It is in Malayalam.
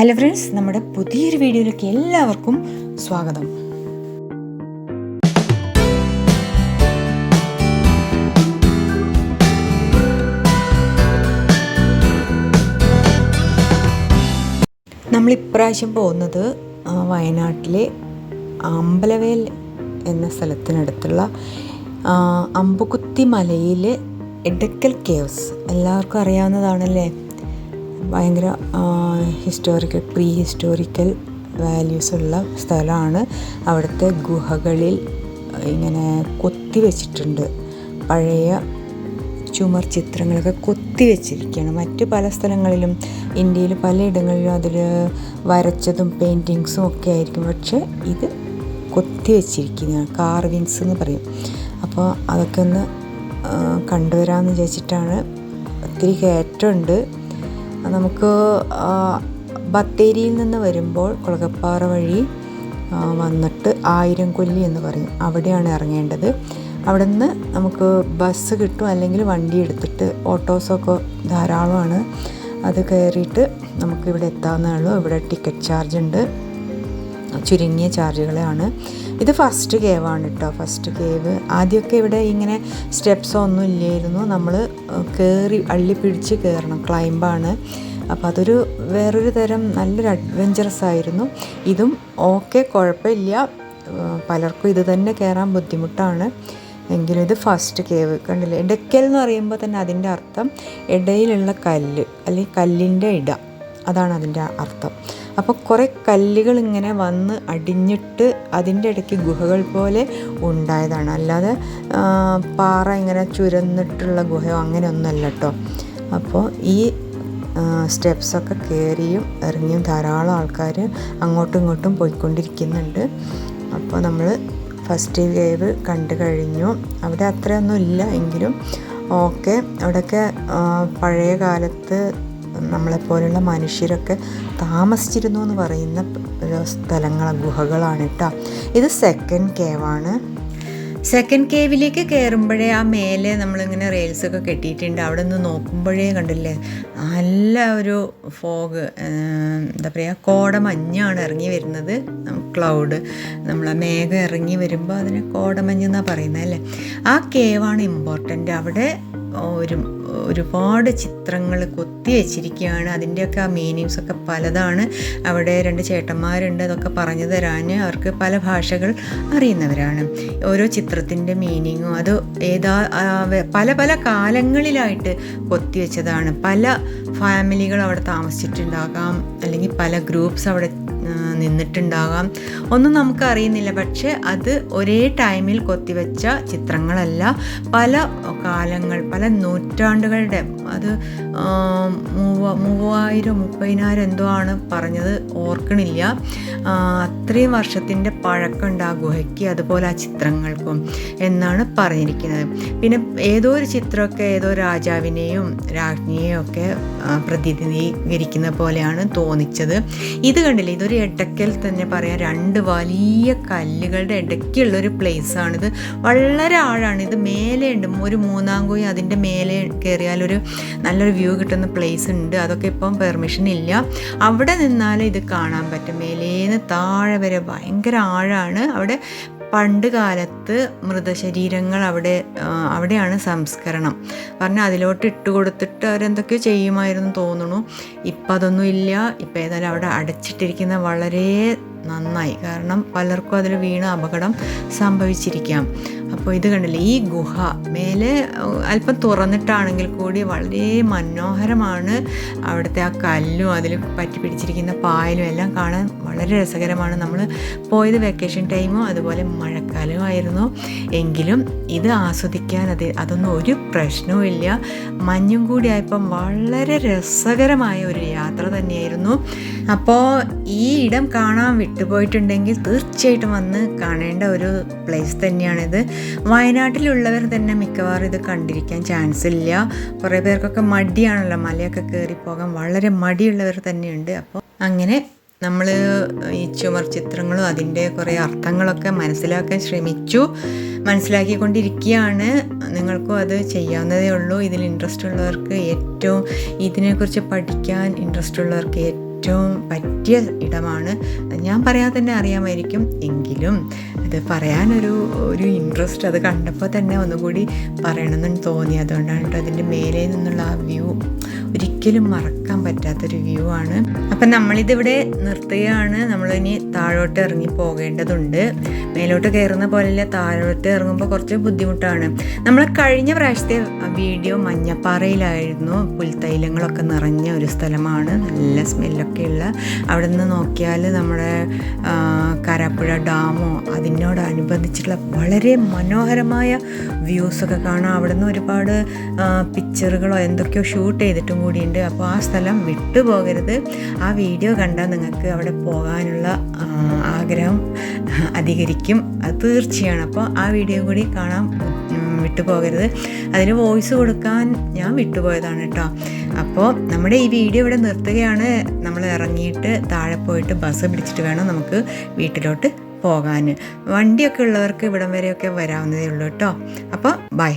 ഹലോ ഫ്രണ്ട്സ് നമ്മുടെ പുതിയൊരു വീഡിയോയിലേക്ക് എല്ലാവർക്കും സ്വാഗതം. നമ്മൾ ഇപ്രാവശ്യം പോകുന്നത് വയനാട്ടിലെ അമ്പലവേൽ എന്ന സ്ഥലത്തിനടുത്തുള്ള അമ്പുകുത്തി മലയിലെ എടക്കൽ കേവ്സ് എല്ലാവർക്കും അറിയാവുന്നതാണല്ലേ? ഭയങ്കര ഹിസ്റ്റോറിക്കൽ പ്രീ ഹിസ്റ്റോറിക്കൽ വാല്യൂസ് ഉള്ള സ്ഥലമാണ്. അവിടുത്തെ ഗുഹകളിൽ ഇങ്ങനെ കൊത്തി വെച്ചിട്ടുണ്ട്. പഴയ ചുമർ ചിത്രങ്ങളൊക്കെ കൊത്തി വെച്ചിരിക്കുകയാണ്. മറ്റ് പല സ്ഥലങ്ങളിലും ഇന്ത്യയിൽ പലയിടങ്ങളിലും അതിൽ വരച്ചതും പെയിന്റിങ്സും ഒക്കെ ആയിരിക്കും. പക്ഷേ ഇത് കൊത്തി വെച്ചിരിക്കുന്ന കാർവിങ്സ് എന്ന് പറയും. അപ്പോൾ അതൊക്കെ ഒന്ന് കണ്ടുവരാമെന്ന് വിചാരിച്ചിട്ടാണ് ഒത്തിരി കയറ്റമുണ്ട്. നമുക്ക് ബത്തേരിയിൽ നിന്ന് വരുമ്പോൾ കുളകപ്പാറ വഴി വന്നിട്ട് ആയിരം കൊല്ലി എന്ന് പറയും. അവിടെയാണ് ഇറങ്ങേണ്ടത്. അവിടെ നിന്ന് നമുക്ക് ബസ് കിട്ടും അല്ലെങ്കിൽ വണ്ടി എടുത്തിട്ട് ഓട്ടോസൊക്കെ ധാരാളമാണ്. അത് കയറിയിട്ട് നമുക്കിവിടെ എത്താവുന്നേ ഉള്ളൂ. ഇവിടെ ടിക്കറ്റ് ചാർജ് ഉണ്ട്. ചുരുങ്ങിയ ചാർജുകളാണ് ഇത് ഫസ്റ്റ് കേവാണ് കേട്ടോ ഫസ്റ്റ് കേവ് ആദ്യമൊക്കെ ഇവിടെ ഇങ്ങനെ സ്റ്റെപ്സോ ഒന്നും ഇല്ലായിരുന്നു. നമ്മൾ കയറി അള്ളി പിടിച്ച് കയറണം ക്ലൈമ്പാണ് അപ്പോൾ അതൊരു വേറൊരു തരം നല്ലൊരു അഡ്വഞ്ചറസ് ആയിരുന്നു. ഇതും ഓക്കെ കുഴപ്പമില്ല. പലർക്കും ഇത് തന്നെ കയറാൻ ബുദ്ധിമുട്ടാണ്. എങ്കിലും ഇത് ഫസ്റ്റ് കേവ് കണ്ടില്ലേ? ഇടയ്ക്കൽ എന്ന് പറയുമ്പോൾ തന്നെ അതിന്റെ അർത്ഥം ഇടയിലുള്ള കല്ല് അല്ലെങ്കിൽ കല്ലിന്റെ ഇട. അതാണ് അതിന്റെ അർത്ഥം. അപ്പോൾ കുറേ കല്ലുകൾ ഇങ്ങനെ വന്ന് അടിഞ്ഞിട്ട് അതിന്റെ ഇടയ്ക്ക് ഗുഹകൾ പോലെ ഉണ്ടായതാണ്. അല്ലാതെ പാറ ഇങ്ങനെ ചുരന്നിട്ടുള്ള ഗുഹയോ അങ്ങനെയൊന്നുമല്ല കേട്ടോ. അപ്പോൾ ഈ സ്റ്റെപ്സൊക്കെ കയറിയും ഇറങ്ങിയും ധാരാളം ആൾക്കാർ അങ്ങോട്ടും ഇങ്ങോട്ടും പോയിക്കൊണ്ടിരിക്കുന്നുണ്ട്. അപ്പോൾ നമ്മൾ ഫസ്റ്റ് വേവ് കണ്ടു കഴിഞ്ഞു. അവിടെ അത്രയൊന്നും ഇല്ല എങ്കിലും ഓക്കെ. അവിടെയൊക്കെ പഴയ കാലത്ത് നമ്മളെപ്പോലുള്ള മനുഷ്യരൊക്കെ താമസിച്ചിരുന്നു എന്ന് പറയുന്ന സ്ഥലങ്ങൾ ഗുഹകളാണ് കേട്ടോ ഇത് സെക്കൻഡ് കേവാണ് സെക്കൻഡ് കേവിലേക്ക് കയറുമ്പോഴേ ആ മേലെ നമ്മളിങ്ങനെ റെയിൽസൊക്കെ കെട്ടിയിട്ടുണ്ട്. അവിടെ നിന്ന് നോക്കുമ്പോഴേ കണ്ടില്ലേ? നല്ല ഒരു ഫോഗ് എന്താ പറയുക കോട മഞ്ഞാണ് ഇറങ്ങി വരുന്നത്. ക്ലൗഡ് നമ്മളെ മേഘം ഇറങ്ങി വരുമ്പോൾ അതിനെ കോടമഞ്ഞ് എന്നാണ് പറയുന്നത് അല്ലേ? ആ കേവാണ് ഇമ്പോർട്ടന്റ് അവിടെ ഒരു ഒരുപാട് ചിത്രങ്ങൾ കൊത്തി വെച്ചിരിക്കുകയാണ്. അതിന്റെയൊക്കെ ആ മീനിങ്സൊക്കെ പലതാണ്. അവിടെ രണ്ട് ചേട്ടന്മാരുണ്ട് അതൊക്കെ പറഞ്ഞു തരാൻ അവർക്ക് പല ഭാഷകൾ അറിയുന്നവരാണ്. ഓരോ ചിത്രത്തിന്റെ മീനിങ്ങും അത് ഏതാ പല പല കാലങ്ങളിലായിട്ട് കൊത്തി വെച്ചതാണ്. പല ഫാമിലികൾ അവിടെ താമസിച്ചിട്ടുണ്ടാകാം അല്ലെങ്കിൽ പല ഗ്രൂപ്പ്സ് അവിടെ നിന്നിട്ടുണ്ടാകാം. ഒന്നും നമുക്ക് അറിയുന്നില്ല പക്ഷേ അത് ഒരേ ടൈമിൽ കൊത്തിവെച്ച ചിത്രങ്ങളല്ല. പല കാലങ്ങൾ പല നൂറ്റാണ്ടുകളുടെ അത് മൂവ മൂവായിരം മുപ്പതിനായിരം എന്തോ ആണ് പറഞ്ഞത് ഓർക്കണില്ല. അത്രയും വർഷത്തിന്റെ പഴക്കമുണ്ട് ആ ഗുഹയ്ക്ക് അതുപോലെ ആ ചിത്രങ്ങൾക്കും എന്നാണ് പറഞ്ഞിരിക്കുന്നത്. പിന്നെ ഏതോ ഒരു ചിത്രമൊക്കെ ഏതോ രാജാവിനെയും രാജ്ഞിയെയും ഒക്കെ പ്രതിനിധീകരിക്കുന്ന പോലെയാണ് തോന്നിച്ചത്. ഇത് കണ്ടില്ലേ? ഇതൊരു ഇടയ്ക്കൽ തന്നെ പറയാം രണ്ട് വലിയ കല്ലുകളുടെ ഇടയ്ക്കുള്ളൊരു പ്ലേസാണിത് വളരെ ആഴാണ്. ഇത് മേലെ ഉണ്ട്. ഒരു മൂന്നാം മൂന്നാംകുഴി അതിന്റെ മേലെ കയറിയാലൊരു നല്ലൊരു വ്യൂ കിട്ടുന്ന പ്ലേസ് ഉണ്ട്. അതൊക്കെ ഇപ്പം പെർമിഷൻ ഇല്ല. അവിടെ നിന്നാലേ ഇത് കാണാൻ പറ്റും. മേലേന്ന് താഴെ വരെ ഭയങ്കര ആഴാണ്. അവിടെ പണ്ട് കാലത്ത് മൃതശരീരങ്ങൾ അവിടെ അവിടെയാണ് സംസ്കരണം. പറഞ്ഞാൽ അതിലോട്ട് ഇട്ട് കൊടുത്തിട്ട് അവരെന്തൊക്കെയോ ചെയ്യുമായിരുന്നു തോന്നുന്നു. ഇപ്പം അതൊന്നും ഇല്ല. ഇപ്പം ഏതായാലും അവിടെ അടച്ചിട്ടിരിക്കുന്ന വളരെ നന്നായി. കാരണം പലർക്കും അതിൽ വീണ അപകടം സംഭവിച്ചിരിക്കാം. അപ്പോൾ ഇത് കണ്ടില്ലേ ഈ ഗുഹ മേലെ അല്പം തുറന്നിട്ടാണെങ്കിൽ കൂടി വളരെ മനോഹരമാണ് അവിടുത്തെ ആ കല്ലും അതിൽ പറ്റി പിടിച്ചിരിക്കുന്ന പായലും എല്ലാം കാണാൻ വളരെ രസകരമാണ്. നമ്മൾ പോയത് വെക്കേഷൻ ടൈമോ അതുപോലെ മഴക്കാലവും ആയിരുന്നു. എങ്കിലും ഇത് ആസ്വദിക്കാൻ അത് അതൊന്നും ഒരു പ്രശ്നവും ഇല്ല. മഞ്ഞും കൂടി ആയപ്പം വളരെ രസകരമായ ഒരു യാത്ര തന്നെയായിരുന്നു. അപ്പോൾ ഈ ഇടം കാണാൻ വിട്ടുപോയിട്ടുണ്ടെങ്കിൽ തീർച്ചയായിട്ടും വന്ന് കാണേണ്ട ഒരു പ്ലേസ് തന്നെയാണിത്. വയനാട്ടിലുള്ളവർ തന്നെ മിക്കവാറും ഇത് കണ്ടിരിക്കാൻ ചാൻസ് ഇല്ല. കുറേ പേർക്കൊക്കെ മടിയാണല്ലോ. മലയൊക്കെ കയറി പോകാൻ വളരെ മടിയുള്ളവർ തന്നെയുണ്ട്. അപ്പോൾ അങ്ങനെ നമ്മൾ ഈ ചുമർ ചിത്രങ്ങളും അതിന്റെ കുറേ അർത്ഥങ്ങളൊക്കെ മനസ്സിലാക്കാൻ ശ്രമിച്ചു. മനസ്സിലാക്കിക്കൊണ്ടിരിക്കുകയാണ് നിങ്ങൾക്കും അത് ചെയ്യാവുന്നതേ ഉള്ളൂ. ഇതിൽ ഇൻട്രസ്റ്റ് ഉള്ളവർക്ക് ഏറ്റവും ഇതിനെക്കുറിച്ച് പഠിക്കാൻ ഇൻട്രസ്റ്റ് ഉള്ളവർക്ക് ഏറ്റവും പറ്റിയ ഇടമാണ്. ഞാൻ പറയാതെ തന്നെ അറിയാമായിരിക്കും. എങ്കിലും അത് പറയാനൊരു ഒരു ഇൻട്രസ്റ്റ് അത് കണ്ടപ്പോൾ തന്നെ ഒന്നുകൂടി പറയണമെന്ന് തോന്നി. അതുകൊണ്ടാണ് കേട്ടോ അതിന്റെ മേലെ നിന്നുള്ള ആ വ്യൂ ഒരിക്കലും മറക്കാൻ പറ്റാത്തൊരു വ്യൂ ആണ്. അപ്പം നമ്മളിതിവിടെ നിർത്തുകയാണ്. നമ്മളിനി താഴോട്ട് ഇറങ്ങി പോകേണ്ടതുണ്ട്. മേലോട്ട് കയറുന്ന പോലെയല്ല താഴോട്ട് ഇറങ്ങുമ്പോൾ കുറച്ച് ബുദ്ധിമുട്ടാണ്. നമ്മൾ കഴിഞ്ഞ പ്രാവശ്യത്തെ വീഡിയോ മഞ്ഞപ്പാറയിലായിരുന്നു. പുൽത്തൈലങ്ങളൊക്കെ നിറഞ്ഞ ഒരു സ്ഥലമാണ്. നല്ല സ്മെല്ലൊക്കെയുള്ള. അവിടെ നിന്ന് നോക്കിയാൽ നമ്മുടെ കരാപ്പുഴ ഡാമോ ഡാമോ അതിനോടനുബന്ധിച്ചിട്ടുള്ള വളരെ മനോഹരമായ വ്യൂസൊക്കെ കാണാം. അവിടെ നിന്ന് ഒരുപാട് പിക്ചറുകളോ എന്തൊക്കെയോ ഷൂട്ട് ചെയ്തിട്ടും കൂടിയുണ്ട്. അപ്പോൾ ആ സ്ഥലം വിട്ടുപോകരുത്. ആ വീഡിയോ കണ്ടാൽ നിങ്ങൾക്ക് അവിടെ പോകാനുള്ള ആഗ്രഹം അധികരിക്കും. അത് തീർച്ചയാണ്. അപ്പോൾ ആ വീഡിയോ കൂടി കാണാം. വിട്ടുപോകരുത്. അതിന് വോയിസ് കൊടുക്കാൻ ഞാൻ വിട്ടുപോയതാണ് കേട്ടോ. അപ്പോൾ നമ്മുടെ ഈ വീഡിയോ ഇവിടെ നിർത്തുകയാണ്. നമ്മൾ ഇറങ്ങിയിട്ട് താഴെ പോയിട്ട് ബസ് പിടിച്ചിട്ട് വേണം നമുക്ക് വീട്ടിലോട്ട് പോകാൻ. വണ്ടിയൊക്കെ ഉള്ളവർക്ക് ഇവിടം വരെയൊക്കെ വരാവുന്നതേ ഉള്ളൂ കേട്ടോ. അപ്പോൾ ബൈ.